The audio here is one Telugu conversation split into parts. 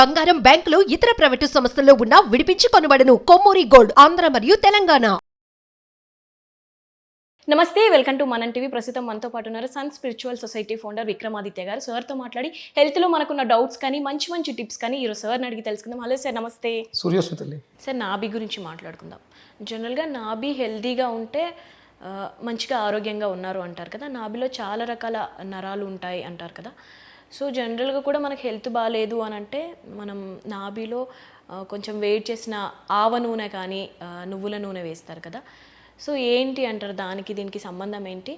బంగారం బ్యాంకులు ఇతర ప్రైవేటు సంస్థల్లో ఉన్న విడిపించి కొనబడను. కొమ్మూరి గోల్డ్ ఆంధ్ర మరియు తెలంగాణ. నమస్తే వెల్కమ్ టు మనం టీవీ. ప్రస్తుతం మనతో పాటు ఉన్నారు sun spiritual society founder Vikramaditya garu. సార్తో మాట్లాడి హెల్త్లో మనకున్న డౌట్స్ కానీ మంచి మంచి టిప్స్ కానీ ఈరోజు సార్ని అడిగి తెలుసుకుందాం. హలో సార్ నమస్తే. సూర్యోస్మితల్లి సార్ నాభి గురించి మాట్లాడుకుందాం. జనరల్గా నాభి హెల్తీగా ఉంటే మంచిగా ఆరోగ్యంగా ఉన్నారు అంటారు కదా. నాభిలో చాలా రకాల నరాలు ఉంటాయి అంటారు కదా. సో జనరల్గా కూడా మనకి హెల్త్ బాగాలేదు అని అంటే మనం నాభిలో కొంచెం వెయిట్ చేసిన ఆవ నూనె కానీ నువ్వుల నూనె వేస్తారు కదా. సో ఏంటి అంటారు? దానికి దీనికి సంబంధం ఏంటి?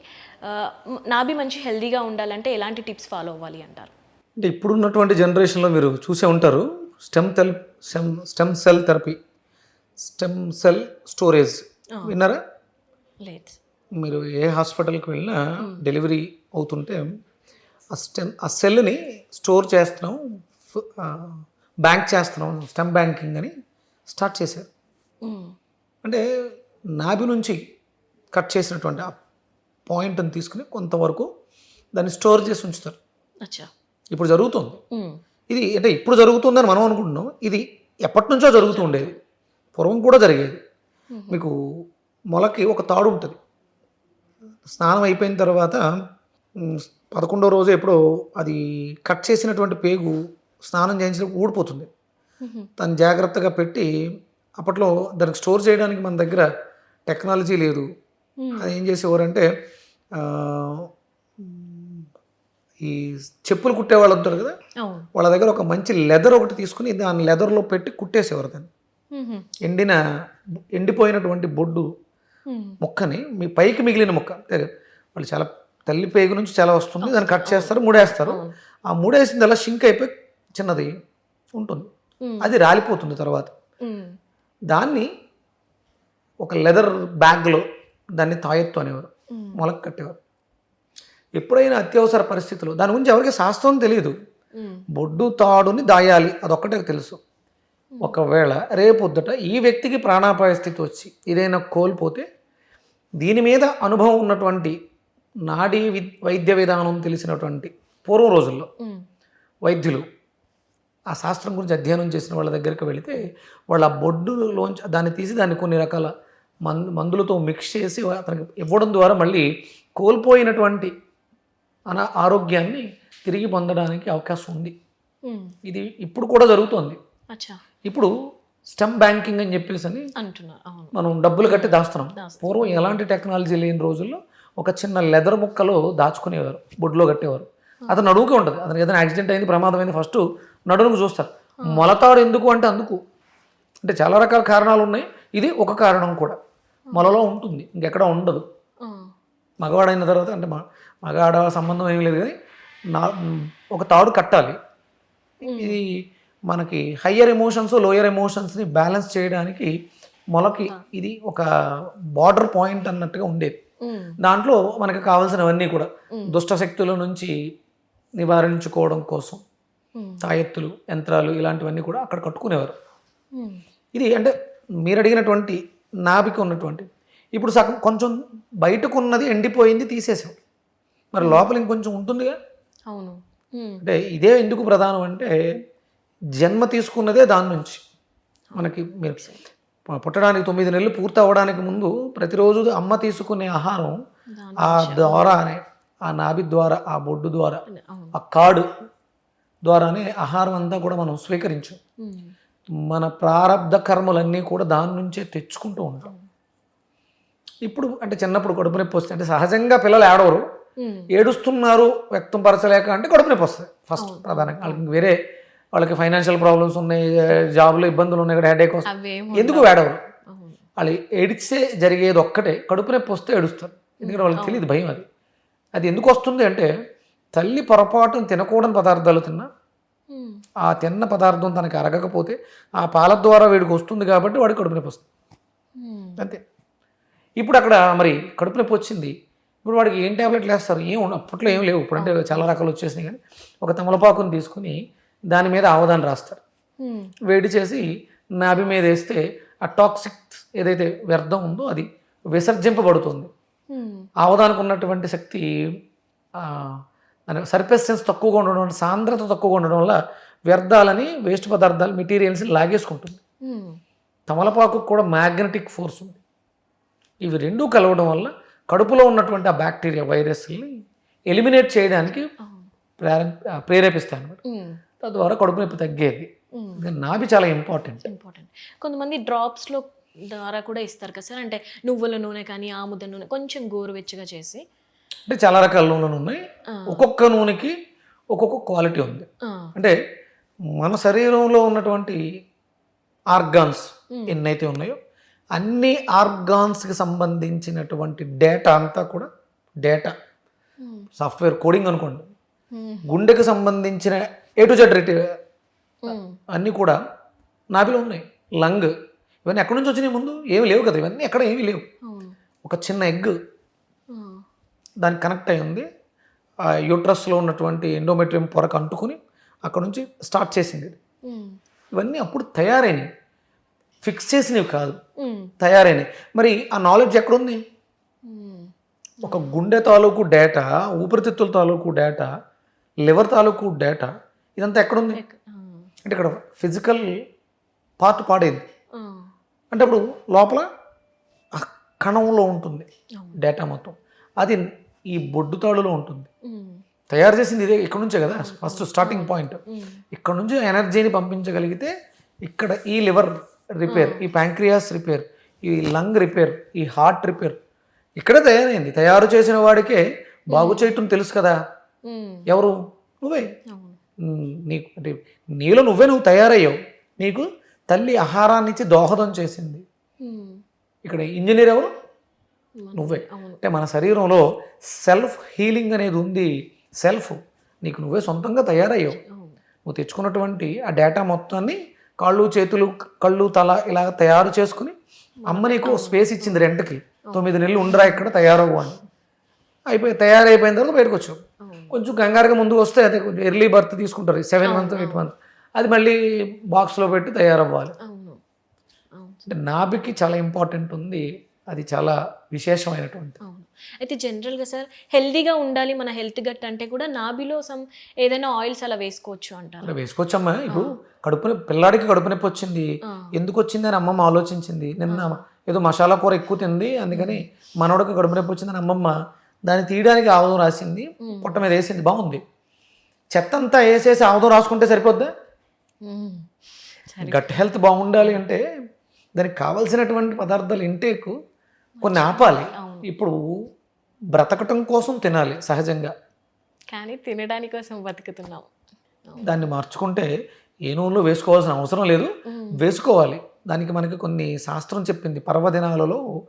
నాభి మంచి హెల్తీగా ఉండాలంటే ఎలాంటి టిప్స్ ఫాలో అవ్వాలి అంటారు? అంటే ఇప్పుడున్నటువంటి జనరేషన్లో మీరు చూసే ఉంటారు stem cell stem stem cell therapy stem cell storage విన్నారా? లేదు. మీరు ఏ హాస్పిటల్కి వెళ్ళినా డెలివరీ అవుతుంటే స్టెమ్ ఆ సెల్ని స్టోర్ చేస్తున్నాం బ్యాంక్ చేస్తున్నాం స్టెమ్ బ్యాంకింగ్ అని స్టార్ట్ చేశారు. అంటే నాభి నుంచి కట్ చేసినటువంటి ఆ పాయింట్ని తీసుకుని కొంతవరకు దాన్ని స్టోర్ చేసి ఉంచుతారు. అచ్చా. ఇప్పుడు జరుగుతుంది. ఇది అంటే ఇప్పుడు జరుగుతుందని మనం అనుకుంటున్నాం. ఇది ఎప్పటి నుంచో జరుగుతూ ఉండేది. పూర్వం కూడా జరిగేది. మీకు మొలకి ఒక తాడు ఉంటుంది. స్నానం అయిపోయిన తర్వాత పదకొండో రోజు ఎప్పుడో అది కట్ చేసినటువంటి పేగు స్నానం చేయించినప్పుడు ఊడిపోతుంది. తను జాగ్రత్తగా పెట్టి అప్పట్లో దానికి స్టోర్ చేయడానికి మన దగ్గర టెక్నాలజీ లేదు. అది ఏం చేసేవారంటే ఈ చెప్పులు కుట్టే వాళ్ళు ఉంటారు కదా? వాళ్ళ దగ్గర ఒక మంచి లెదర్ ఒకటి తీసుకుని దాని లెదర్లో పెట్టి కుట్టేసేవారు దాన్ని. ఎండిన ఎండిపోయినటువంటి బొడ్డు ముక్కని మీ పైకి మిగిలిన ముక్క. వాళ్ళు చాలా తల్లి పేగు నుంచి చాలా వస్తుంది దాన్ని కట్ చేస్తారు ముడేస్తారు. ఆ ముడేసింది అలా షింక్ అయిపోయి చిన్నది ఉంటుంది. అది రాలిపోతుంది తర్వాత. దాన్ని ఒక లెదర్ బ్యాగ్లో దాన్ని తాయెత్తు అనేవారు. మొలక కట్టేవారు. ఎప్పుడైనా అత్యవసర పరిస్థితులు దాని గురించి ఎవరికి శాస్త్రం తెలియదు బొడ్డు తాడుని దాయాలి అదొక్కటే తెలుసు. ఒకవేళ రేపొద్దుట ఈ వ్యక్తికి ప్రాణాపాయ స్థితి వచ్చి ఏదైనా కోల్పోతే దీని మీద అనుభవం ఉన్నటువంటి నాడీ వి వైద్య విధానం తెలిసినటువంటి పూర్వం రోజుల్లో వైద్యులు ఆ శాస్త్రం గురించి అధ్యయనం చేసిన వాళ్ళ దగ్గరికి వెళితే వాళ్ళ ఆ బొడ్డులోంచి దాన్ని తీసి దాన్ని కొన్ని రకాల మందు మందులతో మిక్స్ చేసి అతనికి ఇవ్వడం ద్వారా మళ్ళీ కోల్పోయినటువంటి అన ఆరోగ్యాన్ని తిరిగి పొందడానికి అవకాశం ఉంది. ఇది ఇప్పుడు కూడా జరుగుతోంది. ఇప్పుడు స్టెమ్ బ్యాంకింగ్ అని చెప్పేసి అని మనం డబ్బులు కట్టి దాస్తున్నాం. పూర్వం ఎలాంటి టెక్నాలజీ లేని రోజుల్లో ఒక చిన్న లెదర్ ముక్కలో దాచుకునేవారు బొడ్లో కట్టేవారు. అతను నడువుకే ఉంటుంది. అతనికి ఏదైనా యాక్సిడెంట్ అయింది ప్రమాదం అయింది ఫస్ట్ నడుముకు చూస్తారు. మొలతాడు ఎందుకు అంటే అందుకు. అంటే చాలా రకాల కారణాలు ఉన్నాయి. ఇది ఒక కారణం కూడా. మొలలో ఉంటుంది. ఇంకెక్కడ ఉండదు. మగవాడైన తర్వాత అంటే మగాడ సంబంధం ఏమీ లేదు కానీ నా ఒక తాడు కట్టాలి. ఇది మనకి హయ్యర్ ఎమోషన్స్ లోయర్ ఎమోషన్స్ని బ్యాలెన్స్ చేయడానికి మొలకి ఇది ఒక బార్డర్ పాయింట్ అన్నట్టుగా ఉండేది. దాంట్లో మనకి కావాల్సినవన్నీ కూడా దుష్ట శక్తుల నుంచి నివారించుకోవడం కోసం తాయెత్తులు యంత్రాలు ఇలాంటివన్నీ కూడా అక్కడ కట్టుకునేవారు. ఇది అంటే మీరు అడిగినటువంటి నాభిక ఉన్నటువంటి ఇప్పుడు సగం కొంచెం బయటకు ఉన్నది ఎండిపోయింది తీసేసాం. మరి లోపల ఇంకొంచెం ఉంటుందిగా? అవును. అంటే ఇదే ఎందుకు ప్రధానం అంటే జన్మ తీసుకున్నదే దాని నుంచి మనకి మీరు పుట్టడానికి తొమ్మిది నెలలు పూర్తి అవ్వడానికి ముందు ప్రతిరోజు అమ్మ తీసుకునే ఆహారం ఆ ద్వారానే ఆ నాభి ద్వారా ఆ బొడ్డు ద్వారా ఆ కాడు ద్వారానే ఆహారం అంతా కూడా మనం స్వీకరించాం. మన ప్రారంధ కర్మలన్నీ కూడా దాని నుంచే తెచ్చుకుంటూ ఉంటాం. ఇప్పుడు అంటే చిన్నప్పుడు కడుపు నొప్పి వస్తుంది అంటే సహజంగా పిల్లలు ఏడవరు. ఏడుస్తున్నారు వ్యక్తం పరచలేక అంటే కడుపు నొప్పి వస్తుంది. ఫస్ట్ ప్రధానంగా. వాళ్ళకి వేరే వాళ్ళకి ఫైనాన్షియల్ ప్రాబ్లమ్స్ ఉన్నాయి జాబ్లో ఇబ్బందులు ఉన్నాయి ఇక్కడ హెడేక్ వస్తుంది. ఎందుకు ఏడవరు? అవును. వాళ్ళు ఏడిస్తే జరిగేది ఒక్కటే కడుపు నొప్పి వస్తే ఏడుస్తారు. ఎందుకంటే వాళ్ళకి తెలియదు భయం అది. అది ఎందుకు వస్తుంది అంటే తల్లి పొరపాటును తినకూడని పదార్థాలు తిన్నా ఆ తిన్న పదార్థం తనకి అరగకపోతే ఆ పాల ద్వారా వీడికి వస్తుంది కాబట్టి వాడికి కడుపు నొప్పి వస్తుంది. అంతే. ఇప్పుడు అక్కడ మరి కడుపు నొప్పి వచ్చింది. ఇప్పుడు వాడికి ఏం ట్యాబ్లెట్లు వేస్తారు ఏం అప్పట్లో ఏం లేవు. ఇప్పుడు అంటే చాలా రకాలు వచ్చేసినాయి కానీ ఒక తమలపాకుని తీసుకుని దాని మీద ఆవదాన్ని రాస్తారు. వేడి చేసి నాభి మీద వేస్తే ఆ టాక్సిక్ ఏదైతే వ్యర్థం ఉందో అది విసర్జింపబడుతుంది. ఆవదానికి ఉన్నటువంటి శక్తి సర్పెస్టెన్స్ తక్కువగా ఉండడం వల్ల సాంద్రత తక్కువగా ఉండడం వల్ల వ్యర్థాలని వేస్ట్ పదార్థాలు మెటీరియల్స్ లాగేసుకుంటుంది. తమలపాకు కూడా మ్యాగ్నెటిక్ ఫోర్స్ ఉంది. ఇవి రెండూ కలవడం వల్ల కడుపులో ఉన్నటువంటి ఆ బ్యాక్టీరియా వైరస్ని ఎలిమినేట్ చేయడానికి ప్రేరేపిస్తాయి అన్నమాట. మ్మ్. తద్వారా కడుపు నొప్పి తగ్గేది. నాభి చాలా ఇంపార్టెంట్ ఇంపార్టెంట్ కొంతమంది డ్రాప్స్లో ద్వారా కూడా ఇస్తారు కదా సార్. అంటే నువ్వుల నూనె కానీ ఆముద నూనె కొంచెం గోరువెచ్చగా చేసి. అంటే చాలా రకాల నూనెలు ఉన్నాయి. ఒక్కొక్క నూనెకి ఒక్కొక్క క్వాలిటీ ఉంది. అంటే మన శరీరంలో ఉన్నటువంటి ఆర్గాన్స్ ఎన్నైతే ఉన్నాయో అన్ని ఆర్గాన్స్కి సంబంధించినటువంటి డేటా అంతా కూడా డేటా. సాఫ్ట్వేర్ కోడింగ్ అనుకోండి. గుండెకి సంబంధించిన ఏ టు జెడ్ రిటి మ్మ్. అన్నీ కూడా నాభిలో ఉన్నాయి లంగ్ ఇవన్నీ ఎక్కడి నుంచి వచ్చినాయి ముందు ఏమి లేవు కదా ఇవన్నీ ఎక్కడ ఏమీ లేవు ఒక చిన్న ఎగ్ ఆ. దానికి కనెక్ట్ అయి ఉంది ఆ యూట్రస్లో ఉన్నటువంటి ఎండోమెట్రియం పొరకు అంటుకుని అక్కడ నుంచి స్టార్ట్ చేసింది. మ్మ్. ఇవన్నీ అప్పుడు తయారైనవి ఫిక్స్ చేసినవి కాదు మ్మ్. తయారైనవి మరి ఆ నాలెడ్జ్ ఎక్కడుంది. ఒక గుండె తాలూకు డేటా ఊపిరితిత్తుల తాలూకు డేటా లివర్ తాలూకు డేటా ఇదంతా ఎక్కడుంది. అంటే ఇక్కడ ఫిజికల్ పార్ట్ పాడేది. అంటే అప్పుడు లోపల ఆ కణంలో ఉంటుంది. డేటా మొత్తం. అది ఈ బొడ్డు తాడులో ఉంటుంది. తయారు చేసింది ఇదే ఇక్కడ నుంచే కదా? First starting point. ఇక్కడ నుంచి ఎనర్జీని పంపించగలిగితే ఇక్కడ ఈ లివర్ రిపేర్ ఈ ప్యాంక్రియాస్ రిపేర్ ఈ లంగ్ రిపేర్ ఈ హార్ట్ రిపేర్ ఇక్కడే తయారైంది. తయారు చేసిన వాడికే బాగు చేయటం తెలుసు కదా. ఎవరు? నువ్వే. నీకు అంటే నీలో నువ్వే నువ్వు తయారయ్యావు. నీకు తల్లి ఆహారాన్ని ఇచ్చి దోహదం చేసింది. ఇక్కడ ఇంజనీర్ ఎవరు? నువ్వే. అంటే మన శరీరంలో సెల్ఫ్ హీలింగ్ అనేది ఉంది. సెల్ఫ్ నీకు నువ్వే సొంతంగా తయారయ్యావు. నువ్వు తెచ్చుకున్నటువంటి ఆ డేటా మొత్తాన్ని కాళ్ళు చేతులు కళ్ళు తల ఇలా తయారు చేసుకుని అమ్మ నీకు స్పేస్ ఇచ్చింది రెంట్కి. తొమ్మిది నెలలు ఉండరా ఇక్కడ తయారవ్వు అని. అయిపోయి తయారైపోయిన తర్వాత బయటకు వచ్చావు. కొంచెం కంగారుగా ముందుకు వస్తే అదే కొంచెం ఎర్లీ బర్త్ తీసుకుంటారు. సెవెన్ మంత్ ఎయిట్ మంత్ అది మళ్ళీ బాక్స్లో పెట్టి తయారవ్వాలి. అంటే నాభికి చాలా ఇంపార్టెంట్ ఉంది. అది చాలా విశేషమైనటువంటి అవును. అయితే జనరల్గా సార్ హెల్దీగా ఉండాలి మన హెల్త్ గట్ అంటే కూడా నాభిలో సమ్ ఏదైనా ఆయిల్స్ అలా వేసుకోవచ్చు అంటారు. అలా వేసుకోవచ్చమ్మా. ఇప్పుడు కడుపు పిల్లాడికి కడుపు నొప్పి వచ్చింది. ఎందుకు వచ్చింది అని అమ్మమ్మ ఆలోచించింది. నిన్న ఏదో మసాలా కూర ఎక్కువ తింది. అందుకని మనవడికి కడుపు నొప్పి వచ్చిందని అమ్మమ్మ దాన్ని తీయడానికి ఆవదం రాసింది పొట్ట మీద వేసింది బాగుంది. చెత్త అంతా వేసేసి ఆవదం రాసుకుంటే సరిపోద్దా? గట్ హెల్త్ బాగుండాలి అంటే దానికి కావాల్సినటువంటి పదార్థాలు ఇంటేక్ కొన్ని ఆపాలి. ఇప్పుడు బ్రతకటం కోసం తినాలి సహజంగా. కానీ తినడానికి కోసం బతుకుతున్నాం. దాన్ని మార్చుకుంటే ఏ నూనెలో వేసుకోవాల్సిన అవసరం లేదు. వేసుకోవాలి. దానికి మనకి కొన్ని శాస్త్రం చెప్పింది. పర్వదినాలలో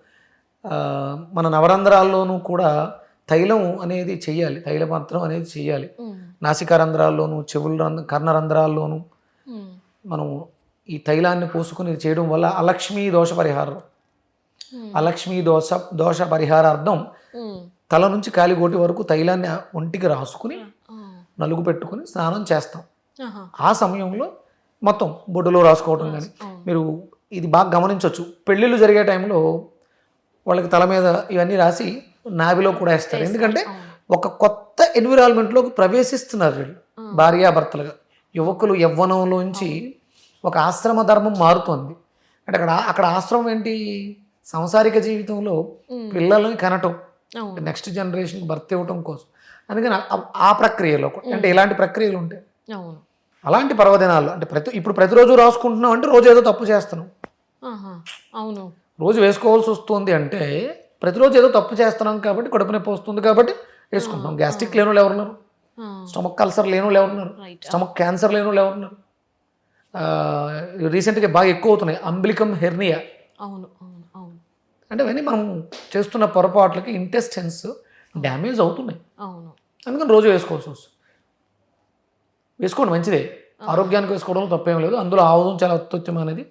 మన నవరంధ్రాల్లోనూ కూడా తైలం అనేది చెయ్యాలి తైలపత్రం అనేది చెయ్యాలి మ్మ్. నాసికారంధ్రాల్లోనూ చెవుల రంధ్ర కర్ణరంధ్రాల్లోనూ మ్మ్. మనం ఈ తైలాన్ని పోసుకుని చేయడం వల్ల అలక్ష్మీ దోష పరిహారం. అలక్ష్మీ దోష దోష పరిహారార్థం. తల నుంచి కాలిగోటి వరకు తైలాన్ని ఒంటికి రాసుకుని. నలుగు పెట్టుకుని స్నానం చేస్తాం. ఆ సమయంలో మొత్తం బొడ్డులో రాసుకోవటం కానీ. మీరు ఇది బాగా గమనించవచ్చు పెళ్ళిళ్ళు జరిగే టైంలో వాళ్ళకి తల మీద ఇవన్నీ రాసి నాభిలో కూడా వేస్తారు. ఎందుకంటే. ఒక కొత్త ఎన్విరాన్మెంట్లోకి ప్రవేశిస్తున్నారు వీళ్ళు భార్యాభర్తలుగా. యువకులు యవ్వనంలోంచి ఒక ఆశ్రమ ధర్మం మారుతోంది. అంటే అక్కడ అక్కడ ఆశ్రమం ఏంటి? సంసారిక జీవితంలో. పిల్లల్ని కనటం. నెక్స్ట్ జనరేషన్కి భర్త ఇవ్వటం కోసం. అందుకని ఆ- ప్రక్రియలో అంటే ఇలాంటి ప్రక్రియలు ఉంటాయి అవును. అలాంటి పర్వదినాల్లో అంటే ప్రతి ఇప్పుడు ప్రతిరోజు రాసుకుంటున్నాం అంటే రోజు ఏదో తప్పు చేస్తున్నాం. అవును. రోజు వేసుకోవాల్సి వస్తుంది అంటే ప్రతిరోజు ఏదో తప్పు చేస్తున్నాం కాబట్టి కడుపు నొప్పి వస్తుంది కాబట్టి వేసుకుంటున్నాం. గ్యాస్ట్రిక్ లేని వాళ్ళు ఎవరున్నారు. స్టమక్ కల్సర్ లేని వాళ్ళు ఎవరున్నారు? స్టమక్ క్యాన్సర్ లేని వాళ్ళు ఎవరున్నారు? రీసెంట్గా బాగా ఎక్కువ అవుతున్నాయి. అంబిలికం హెర్నియా అవును అవును అవును. అంటే అవన్నీ మనం చేస్తున్న పొరపాట్లకి ఇంటెస్టెన్స్ డ్యామేజ్ అవుతున్నాయి. అవును. అందుకని రోజు వేసుకోవాల్సి వస్తుంది. వేసుకోండి మంచిదే. ఆరోగ్యానికి వేసుకోవడంలో తప్పేం లేదు. అందులో ఆవుదం చాలా అత్యుత్తమైనది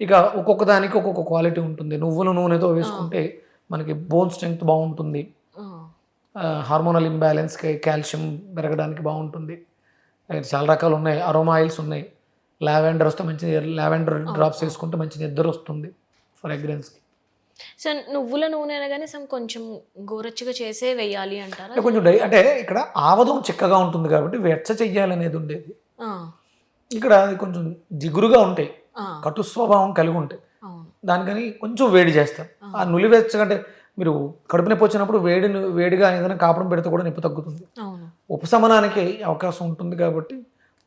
ఇక ఒక్కొక్క దానికి ఒక్కొక్క క్వాలిటీ ఉంటుంది. నువ్వుల నూనెతో వేసుకుంటే మనకి బోన్ స్ట్రెంగ్త్ బాగుంటుంది. హార్మోనల్ ఇంబ్యాలెన్స్కి కాల్షియం పెరగడానికి బాగుంటుంది. చాలా రకాలు ఉన్నాయి. అరోమా ఆయిల్స్ ఉన్నాయి. లావెండర్ వస్తే మంచి లావెండర్ డ్రాప్స్ వేసుకుంటే మంచి నిద్ర వస్తుంది ఫ్రాగ్రెన్స్కి సార్ నువ్వుల నూనె అనగానే సమ్ కొంచెం గోరచ్చుగా చేసే వేయాలి అంటారా? అంటే కొంచెం డై అంటే ఇక్కడ ఆవదం చిక్కగా ఉంటుంది కాబట్టి వెచ్చ చెయ్యాలనేది ఉండేది. ఆ. ఇక్కడ కొంచెం జిగురుగా ఉంటాయి. కటు స్వభావం కలిగి ఉంటాయి. దానికని కొంచెం వేడి చేస్తాం. ఆ. నులివెచ్చగంటే మీరు కడుపు నొప్పి వచ్చినప్పుడు వేడి వేడిగా ఏదైనా కాపడం పెడితే కూడా నొప్పి తగ్గుతుంది. ఉపశమనానికి అవకాశం ఉంటుంది కాబట్టి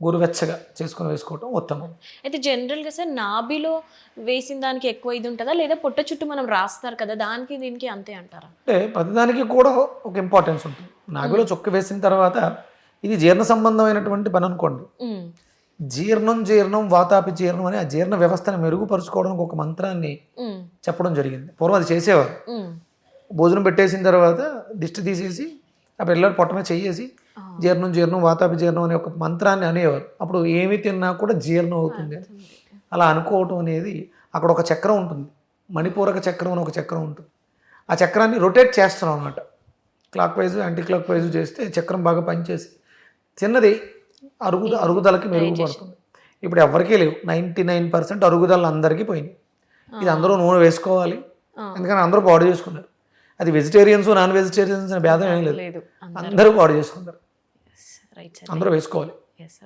గోరువెచ్చగా చేసుకొని వేసుకోవటం ఉత్తమం. అయితే జనరల్గా సార్ నాభిలో వేసిన దానికి ఎక్కువ ఇది ఉంటుందా? లేదా పొట్ట చుట్టూ మనం రాస్తారు కదా దానికి దీనికి అంతే అంటారా? అంటే ప్రతిదానికి కూడా ఒక ఇంపార్టెన్స్ ఉంటుంది. నాభిలో చొక్క వేసిన తర్వాత ఇది జీర్ణ సంబంధమైనటువంటి పని అనుకోండి. జీర్ణం జీర్ణం వాతాపి జీర్ణం అని ఆ జీర్ణ వ్యవస్థను మెరుగుపరుచుకోవడానికి ఒక మంత్రాన్ని చెప్పడం జరిగింది. పూర్వం అది చేసేవారు. భోజనం పెట్టేసిన తర్వాత దిష్టి తీసేసి ఆ పిల్లలు పొట్ట మీద చెయ్యేసి. జీర్ణం జీర్ణం వాతాపి జీర్ణం అనే ఒక మంత్రాన్ని అనేవారు. అప్పుడు ఏమి తిన్నా కూడా జీర్ణం అవుతుంది అలా అనుకోవటం అనేది అక్కడ ఒక చక్రం ఉంటుంది. మణిపూరక చక్రం అని ఒక చక్రం ఉంటుంది. ఆ చక్రాన్ని రొటేట్ చేస్తున్నాం అనమాట clockwise anticlockwise చేస్తే చక్రం బాగా పనిచేసి చిన్నది అరుగుద అరుగుదలకి మెరుగుపడుతుంది ఇప్పుడు ఎవరికీ లేవు. నైంటీ నైన్ పర్సెంట్ అరుగుదల అందరికీ పోయినాయి ఇది అందరూ నూనె వేసుకోవాలి. ఎందుకని అందరూ బాడీ చేసుకున్నారు అది వెజిటేరియన్స్ నాన్ వెజిటేరియన్స్ అనే భేదం ఏం లేదు. అందరూ రైట్ సార్ అందరూ వేసుకోవాలి. ఎస్